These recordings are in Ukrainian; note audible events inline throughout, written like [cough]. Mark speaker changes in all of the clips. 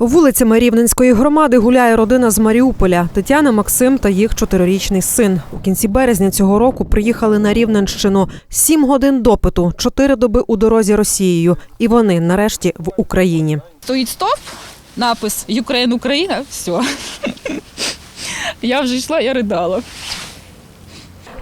Speaker 1: Вулицями Рівненської громади гуляє родина з Маріуполя Тетяна, Максим та їх чотирирічний син. У кінці березня цього року приїхали на Рівненщину. Сім годин допиту, чотири доби у дорозі Росією. І вони нарешті в Україні.
Speaker 2: Стоїть стовп, напис Юкрейн Україна. Все. Я вже йшла, я ридала.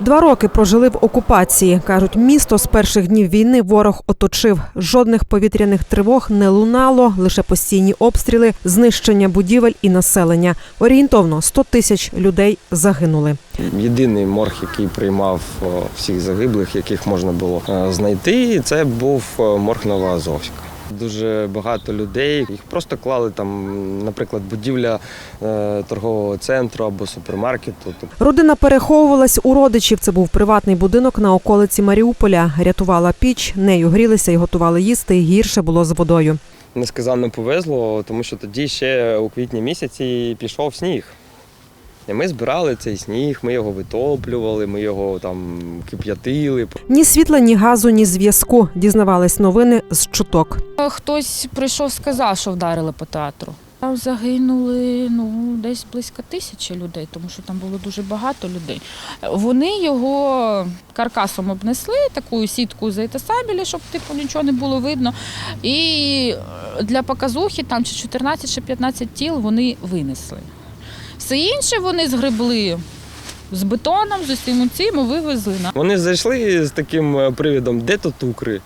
Speaker 1: Два роки прожили в окупації. кажуть, місто з перших днів війни ворог оточив. Жодних повітряних тривог не лунало, лише постійні обстріли, знищення будівель і населення. Орієнтовно 100 тисяч людей загинули.
Speaker 3: Єдиний морг, який приймав всіх загиблих, яких можна було е, знайти, це був е, морг Новоазовська. Дуже багато людей. Їх просто клали там, наприклад, будівля е, торгового центру або супермаркету.
Speaker 1: Родина переховувалась у родичів. Це був приватний будинок на околиці Маріуполя. Рятувала піч, нею грілися і готували їсти. Гірше було з водою.
Speaker 3: несказанно повезло, тому що тоді ще у квітні місяці пішов сніг. І ми збирали цей сніг, ми його витоплювали, ми його там кип'ятили.
Speaker 1: Ні світла, ні газу, ні зв'язку. Дізнавались новини з чуток.
Speaker 2: Хтось прийшов, сказав, що вдарили по театру. Там загинули ну, десь близько тисячі людей, тому що там було дуже багато людей. Вони його каркасом обнесли, таку сітку заітасабілі, щоб типу нічого не було видно. І для показухи там чи 14, чи 15 тіл вони винесли. Все інше вони згребли з бетоном, з усім цим і вивезли на
Speaker 3: Вони зайшли з таким е, привідом, де тут укри?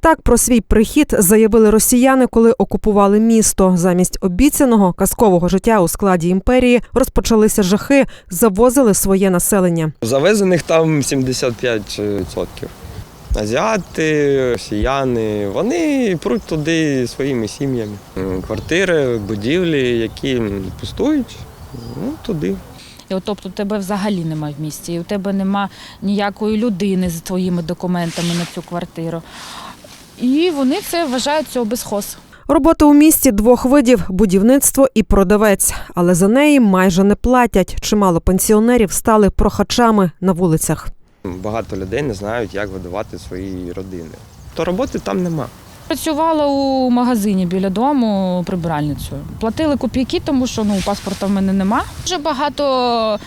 Speaker 1: Так про свій прихід заявили росіяни, коли окупували місто. Замість обіцяного казкового життя у складі імперії розпочалися жахи, завозили своє населення.
Speaker 3: Завезених там 75%. Азіати, росіяни, вони пруть туди своїми сім'ями. Квартири, будівлі, які пустують, ну туди.
Speaker 2: І от, тобто тебе взагалі немає в місті, і у тебе нема ніякої людини з твоїми документами на цю квартиру. І вони це вважають цього безхоз.
Speaker 1: Робота у місті двох видів будівництво і продавець, але за неї майже не платять. Чимало пенсіонерів стали прохачами на вулицях.
Speaker 3: Багато людей не знають, як годувати свої родини. То роботи там нема.
Speaker 2: Працювала у магазині біля дому прибиральницею. Платили копійки, тому що ну, паспорта в мене нема. Дуже багато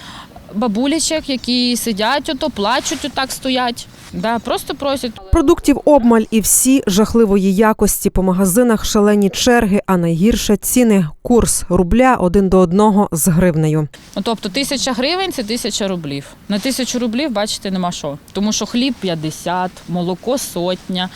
Speaker 2: бабулячок, які сидять, ото плачуть, отак стоять. Да, просто просять.
Speaker 1: Продуктів обмаль і всі жахливої якості по магазинах шалені черги, а найгірше ціни курс рубля один до одного з гривнею.
Speaker 2: Ну, тобто тисяча гривень це тисяча рублів. На тисячу рублів, бачите, нема що. Тому що хліб 50, молоко сотня.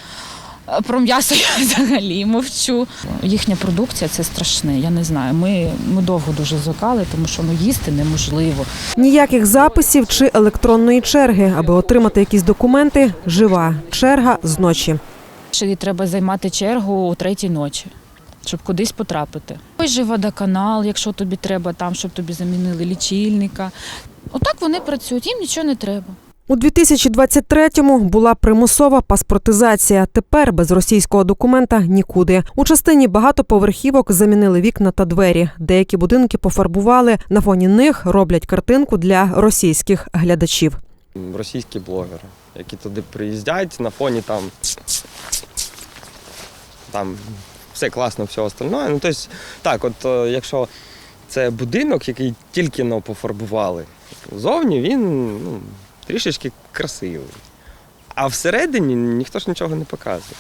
Speaker 2: А Про м'ясо [laughs] я взагалі мовчу. Їхня продукція це страшне. Я не знаю. Ми, ми довго дуже звикали, тому що ну, їсти неможливо.
Speaker 1: Ніяких записів чи електронної черги, аби отримати якісь документи. Жива черга з ночі.
Speaker 2: Чи треба займати чергу о третій ночі, щоб кудись потрапити. Ось же водоканал, якщо тобі треба там, щоб тобі замінили лічильника. Отак вони працюють, їм нічого не треба.
Speaker 1: У 2023-му була примусова паспортизація. Тепер без російського документа нікуди. У частині багатоповерхівок замінили вікна та двері. Деякі будинки пофарбували. На фоні них роблять картинку для російських глядачів.
Speaker 3: Російські блогери, які туди приїздять на фоні там. Там все класно, все остальне. Ну, тобто, так, от е, якщо це будинок, який тільки но пофарбували, зовні він ну, трішечки красивий. А всередині ніхто ж нічого не показує.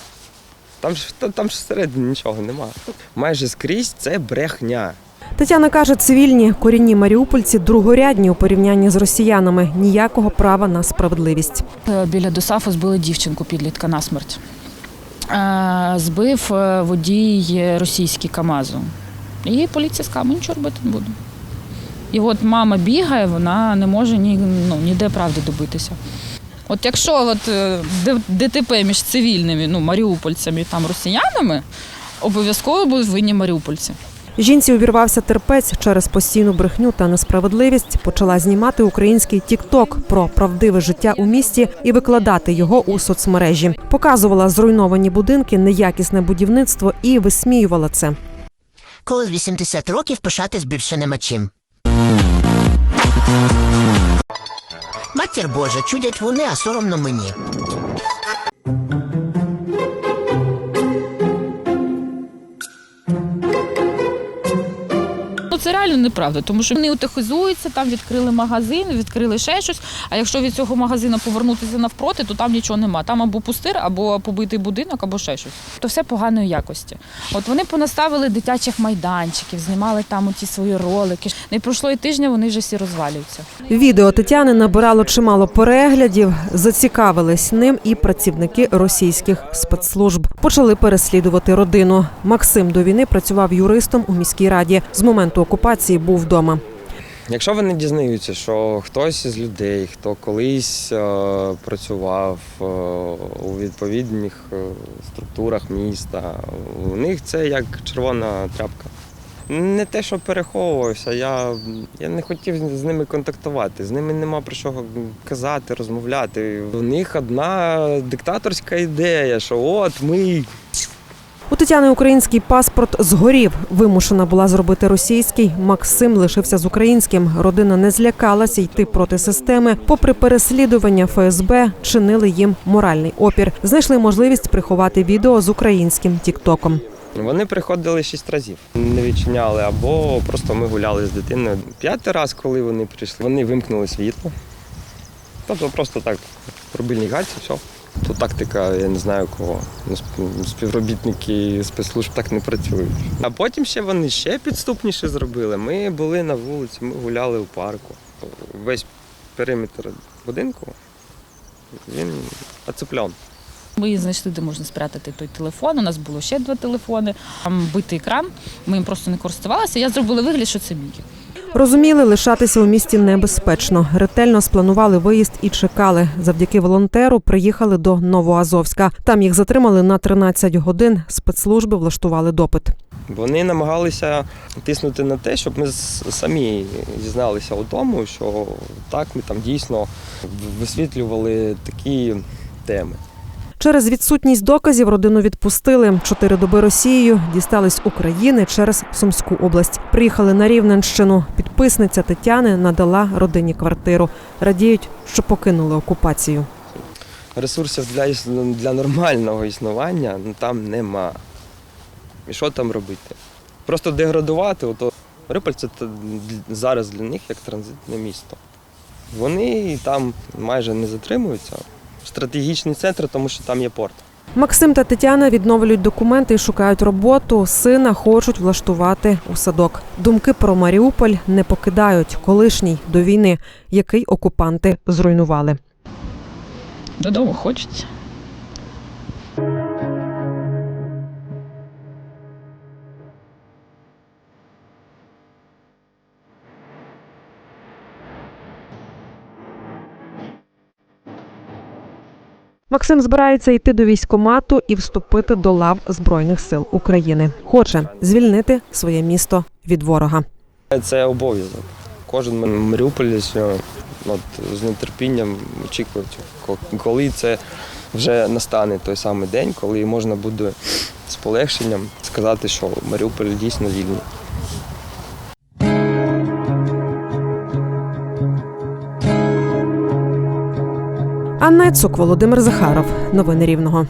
Speaker 3: Там ж, там ж всередині нічого немає. Майже скрізь це брехня.
Speaker 1: Тетяна каже, цивільні корінні маріупольці другорядні у порівнянні з росіянами. Ніякого права на справедливість.
Speaker 2: Е, Біля Досафу збили дівчинку підлітка на смерть. Е, Збив е, водій російський КАМАЗу. І поліція сказала, ми нічого робити не будемо. І от мама бігає, вона не може ні, ну, ніде правди добитися. От якщо от, е, ДТП між цивільними, ну, маріупольцями там росіянами, обов'язково будуть винні маріупольці.
Speaker 1: Жінці увірвався терпець через постійну брехню та несправедливість. Почала знімати український тікток про правдиве життя у місті і викладати його у соцмережі. Показувала зруйновані будинки, неякісне будівництво і висміювала це.
Speaker 4: Коли в 80 років пишатись більше нема чим. Матір Божа, чудять вони, а соромно мені.
Speaker 2: Реально неправда, тому що вони утихизуються, там відкрили магазин, відкрили ще щось. А якщо від цього магазину повернутися навпроти, то там нічого нема. Там або пустир, або побитий будинок, або ще щось. То все поганої якості. От вони понаставили дитячих майданчиків, знімали там оті свої ролики. Не пройшло і тижня, вони вже всі розвалюються.
Speaker 1: Відео Тетяни набирало чимало переглядів. Зацікавились ним і працівники російських спецслужб. Почали переслідувати родину. Максим до війни працював юристом у міській раді. З моменту окупації був вдома.
Speaker 3: Якщо вони дізнаються, що хтось із людей, хто колись е, працював е, у відповідних е, структурах міста, у них це як червона тряпка. Не те, що переховувався, я, я не хотів з ними контактувати. З ними нема про що казати, розмовляти. У них одна диктаторська ідея, що от ми
Speaker 1: У Тетяни український паспорт згорів. Вимушена була зробити російський. Максим лишився з українським. Родина не злякалася йти проти системи. Попри переслідування ФСБ, чинили їм моральний опір. Знайшли можливість приховати відео з українським тіктоком.
Speaker 3: Вони приходили шість разів, не відчиняли, або просто ми гуляли з дитиною. П'ятий раз, коли вони прийшли, вони вимкнули світло. Тобто просто так, рубильні гальці, все. То тактика, я не знаю кого. Ну, Співробітники спецслужб так не працюють. А потім ще вони ще підступніше зробили. Ми були на вулиці, ми гуляли у парку. Весь периметр будинку він оцеплен.
Speaker 2: Ми знайшли, де можна спрятати той телефон. У нас було ще два телефони. Там битий екран. Ми їм просто не користувалися. Я зробила вигляд, що це мій.
Speaker 1: Розуміли, лишатися у місті небезпечно. Ретельно спланували виїзд і чекали. Завдяки волонтеру приїхали до Новоазовська. Там їх затримали на 13 годин. Спецслужби влаштували допит.
Speaker 3: Вони намагалися тиснути на те, щоб ми самі дізналися у тому, що так ми там дійсно висвітлювали такі теми.
Speaker 1: Через відсутність доказів родину відпустили. Чотири доби Росією дістались України через Сумську область. Приїхали на Рівненщину. Підписниця Тетяни надала родині квартиру. Радіють, що покинули окупацію.
Speaker 3: Ресурсів для, для нормального існування ну, там нема. І що там робити? Просто деградувати, ото Рипаль це зараз для них як транзитне місто. Вони там майже не затримуються. Стратегічний центр, тому що там є порт.
Speaker 1: Максим та Тетяна відновлюють документи і шукають роботу. Сина хочуть влаштувати у садок. Думки про Маріуполь не покидають колишній до війни, який окупанти зруйнували.
Speaker 2: Додому хочеться.
Speaker 1: Максим збирається йти до військкомату і вступити до лав Збройних сил України. Хоче звільнити своє місто від ворога.
Speaker 3: Це обов'язок. Кожен маріуполець е, от, з нетерпінням очікує, ко- коли це вже настане той самий день, коли можна буде з полегшенням сказати, що Маріуполь дійсно вільний.
Speaker 1: Анна Цук, Володимир Захаров. Новини Рівного.